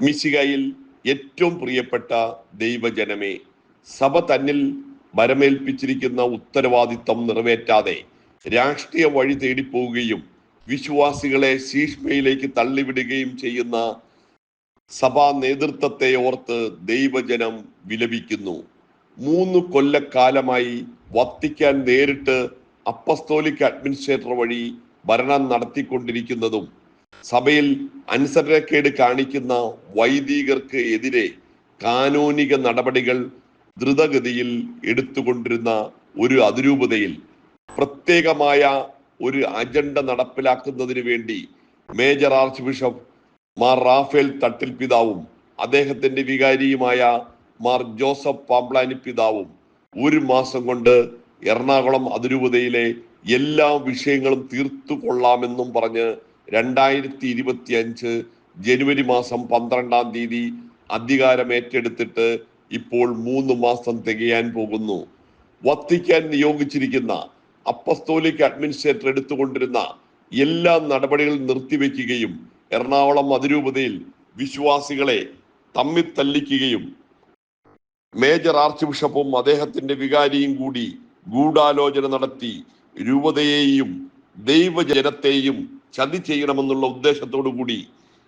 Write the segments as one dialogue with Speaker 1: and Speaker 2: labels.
Speaker 1: മിശികയിൽ ഏറ്റവും പ്രിയപ്പെട്ട ദൈവജനമേ സഭ തന്നിൽ വരമേൽപ്പിച്ചിരിക്കുന്ന ഉത്തരവാദിത്തം നിറവേറ്റാതെ രാഷ്ട്രീയ വഴി തേടിപ്പോവുകയും വിശ്വാസികളെ ശീഷ്മയിലേക്ക് തള്ളിവിടുകയും ചെയ്യുന്ന സഭാ നേതൃത്വത്തെ ഓർത്ത് ദൈവജനം വിലപിക്കുന്നു. മൂന്ന് കൊല്ലക്കാലമായി വത്തിക്കാൻ നേരിട്ട് അപ്പസ്തോലിക് അഡ്മിനിസ്ട്രേറ്റർ വഴി ഭരണം നടത്തിക്കൊണ്ടിരിക്കുന്നതും സഭയിൽ അനുസരണക്കേട് കാണിക്കുന്ന വൈദികർക്ക് എതിരെ കാനൂനിക നടപടികൾ ദ്രുതഗതിയിൽ എടുത്തുകൊണ്ടിരുന്ന ഒരു അതിരൂപതയിൽ പ്രത്യേകമായ ഒരു അജണ്ട നടപ്പിലാക്കുന്നതിന് വേണ്ടി major archbishop Mar Raphael Thattil പിതാവും അദ്ദേഹത്തിന്റെ വികാരിയുമായ മാർ ജോസഫ് പാംപ്ലാനി പിതാവും ഒരു മാസം കൊണ്ട് എറണാകുളം അതിരൂപതയിലെ എല്ലാ വിഷയങ്ങളും തീർത്തു കൊള്ളാമെന്നും പറഞ്ഞ് രണ്ടായിരത്തി ഇരുപത്തി അഞ്ച് ജനുവരി മാസം പന്ത്രണ്ടാം തീയതി അധികാരം ഏറ്റെടുത്തിട്ട് ഇപ്പോൾ മൂന്ന് മാസം തികയാൻ പോകുന്നു. വത്തിക്കാൻ നിയോഗിച്ചിരിക്കുന്ന അപ്പസ്തോലിക് അഡ്മിനിസ്ട്രേറ്റർ എടുത്തുകൊണ്ടിരുന്ന എല്ലാ നടപടികളും നിർത്തിവെക്കുകയും എറണാകുളം അതിരൂപതയിൽ വിശ്വാസികളെ തമ്മിൽ തല്ലിക്കുകയും മേജർ ആർച്ച് ബിഷപ്പും അദ്ദേഹത്തിന്റെ വികാരിയും കൂടി ഗൂഢാലോചന നടത്തി രൂപതയെയും ദൈവജനത്തെയും ചതി ചെയ്യണമെന്നുള്ള ഉദ്ദേശത്തോടു കൂടി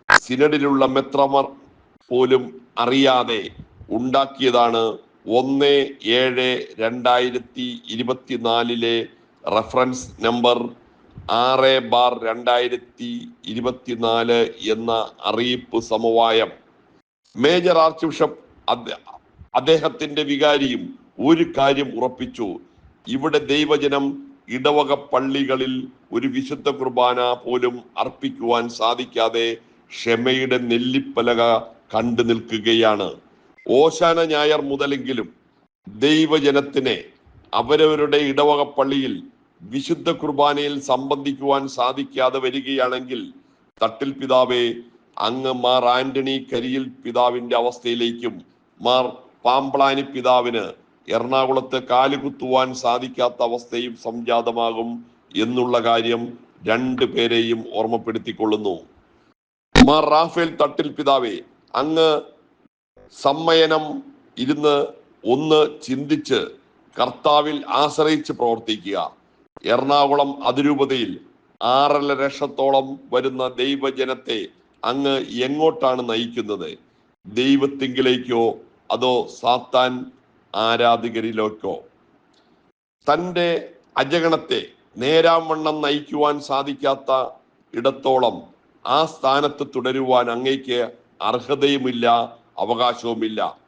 Speaker 1: സിനഡിലുള്ള മെത്രമാർ പോലും അറിയാതെ ഉണ്ടാക്കിയതാണ് ഒന്ന് ഏഴ് രണ്ടായിരത്തി ഇരുപത്തിനാലിലെ റഫറൻസ് നമ്പർ ആറ് ബാർ രണ്ടായിരത്തി ഇരുപത്തിനാല് എന്ന അറിയിപ്പ് സമവായം. മേജർ ആർച്ച് ബിഷപ്പ് അദ്ദേഹത്തിന്റെ വികാരിയും ഒരു കാര്യം ഉറപ്പിച്ചു. ഇവിടെ ദൈവജനം ഇടവക പള്ളികളിൽ ഒരു വിശുദ്ധ കുർബാന പോലും അർപ്പിക്കുവാൻ സാധിക്കാതെ ക്ഷമയുടെ നെല്ലിപ്പലക കണ്ടു നിൽക്കുകയാണ്. ഓശാന ഞായർ മുതലെങ്കിലും ദൈവജനത്തിനെ അവരവരുടെ ഇടവക പള്ളിയിൽ വിശുദ്ധ കുർബാനയിൽ സംബന്ധിക്കുവാൻ സാധിക്കാതെ വരികയാണെങ്കിൽ തട്ടിൽ പിതാവേ അങ്ങ് മാർ ആന്റണി കരിയിൽ പിതാവിന്റെ അവസ്ഥയിലേക്കും മാർ പാമ്പ്ളാനി പിതാവിന് എറണാകുളത്ത് കാലുകുത്തുവാൻ സാധിക്കാത്ത അവസ്ഥയും സംജാതമാകും എന്നുള്ള കാര്യം രണ്ടു പേരെയും ഓർമ്മപ്പെടുത്തിക്കൊള്ളുന്നു. മാർ റാഫേൽ തട്ടിൽ പിതാവേ അങ്ങ് സമ്മയനം ഇരുന്ന് ഒന്ന് ചിന്തിച്ച് കർത്താവിൽ ആശ്രയിച്ച് പ്രവർത്തിക്കുക. എറണാകുളം അതിരൂപതയിൽ ആറര ലക്ഷത്തോളം വരുന്ന ദൈവജനത്തെ അങ്ങ് എങ്ങോട്ടാണ് നയിക്കുന്നത്? ദൈവത്തിങ്കിലേക്കോ അതോ സാത്താൻ ആരാധകരിലേക്കോ. തന്റെ അജഗണത്തെ നേരാവണ്ണം നയിക്കുവാൻ സാധിക്കാത്ത ഇടത്തോളം ആ സ്ഥാനത്ത് തുടരുവാൻ അങ്ങേക്ക് അർഹതയുമില്ല അവകാശവുമില്ല.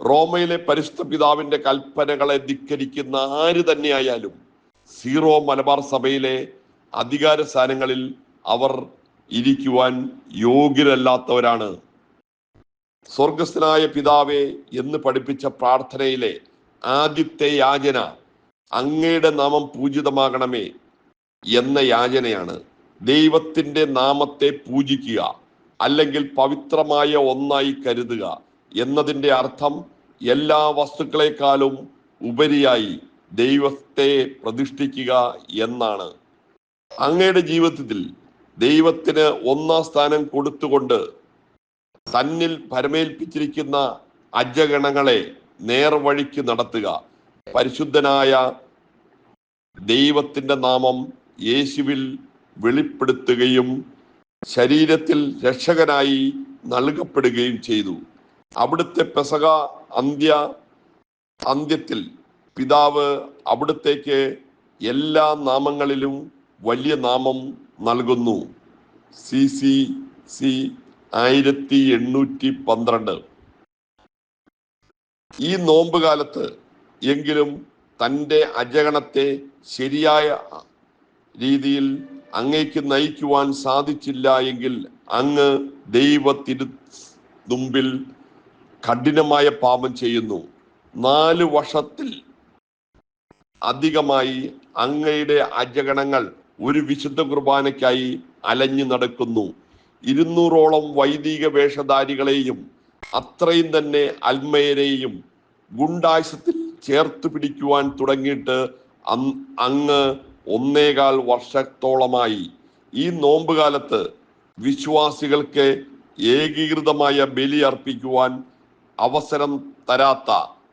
Speaker 1: റോമയിലെ പരിശുദ്ധ പിതാവിന്റെ കൽപ്പനകളെ ധിക്കരിക്കുന്ന ആര് തന്നെയായാലും സീറോ മലബാർ സഭയിലെ അധികാര സ്ഥാനങ്ങളിൽ അവർ ഇരിക്കുവാൻ യോഗ്യരല്ലാത്തവരാണ്. സ്വർഗസ്ഥനായ പിതാവേ എന്ന് പഠിപ്പിച്ച പ്രാർത്ഥനയിലെ ആദ്യത്തെ യാചന അങ്ങയുടെ നാമം പൂജിതമാകണമേ എന്ന യാചനയാണ്. ദൈവത്തിന്റെ നാമത്തെ പൂജിക്കുക അല്ലെങ്കിൽ പവിത്രമായ ഒന്നായി കരുതുക എന്നതിന്റെ അർത്ഥം എല്ലാ വസ്തുക്കളെക്കാളും ഉപരിയായി ദൈവത്തെ പ്രതിഷ്ഠിക്കുക എന്നാണ്. അങ്ങയുടെ ജീവിതത്തിൽ ദൈവത്തിന് ഒന്നാം സ്ഥാനം കൊടുത്തുകൊണ്ട് തന്നിൽ പരമേൽപ്പിച്ചിരിക്കുന്ന അജഗണങ്ങളെ നേർവഴിക്ക് നടത്തുക. പരിശുദ്ധനായ ദൈവത്തിന്റെ നാമം യേശുവിൽ വെളിപ്പെടുത്തുകയും ശരീരത്തിൽ രക്ഷകനായി നൽകപ്പെടുകയും ചെയ്തു. അവിടുത്തെ പെസക അന്ത്യ അന്ത്യത്തിൽ പിതാവ് അവിടുത്തേക്ക് എല്ലാ നാമങ്ങളിലും വലിയ നാമം നൽകുന്നു. സി സി സി ആയിരത്തി എണ്ണൂറ്റി പന്ത്രണ്ട് ഈ നോമ്പ് കാലത്ത് എങ്കിലും തന്റെ അജഗണത്തെ ശരിയായ രീതിയിൽ അങ്ങേക്ക് നയിക്കുവാൻ സാധിച്ചില്ല എങ്കിൽ അങ്ങ് ദൈവത്തിരു മുമ്പിൽ കഠിനമായ പാപം ചെയ്യുന്നു. നാല് വർഷത്തിൽ അധികമായി അങ്ങയുടെ അജഗണങ്ങൾ ഒരു വിശുദ്ധ കുർബാനയ്ക്കായി അലഞ്ഞു നടക്കുന്നു. ഇരുന്നൂറോളം വൈദിക വേഷധാരികളെയും അത്രയും തന്നെ അൽമയരെയും ഗുണ്ടായുസത്തിൽ ചേർത്ത് പിടിക്കുവാൻ തുടങ്ങിയിട്ട് അങ്ങ് ഒന്നേകാൽ വർഷത്തോളമായി. ഈ നോമ്പുകാലത്ത് വിശ്വാസികൾക്ക് ഏകീകൃതമായ ബലി അർപ്പിക്കുവാൻ അവസരം തരാത്ത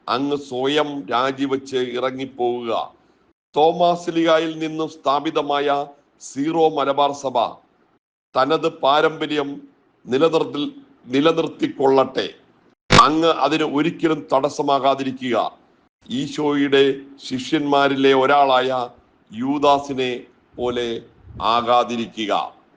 Speaker 1: അങ്ങ് സ്വയം രാജിവെച്ച് ഇറങ്ങിപ്പോവുക. തോമാസ്ലിഗായിൽ നിന്നും സ്ഥാപിതമായ സീറോ മലബാർ സഭ തനത് പാരമ്പര്യം നിലനിർത്തി നിലനിർത്തിക്കൊള്ളട്ടെ. അങ്ങ് അതിന് ഒരിക്കലും തടസ്സമാകാതിരിക്കുക. ഈശോയുടെ ശിഷ്യന്മാരിലെ ഒരാളായ യൂദാസിനെ പോലെ ആകാതിരിക്കുക.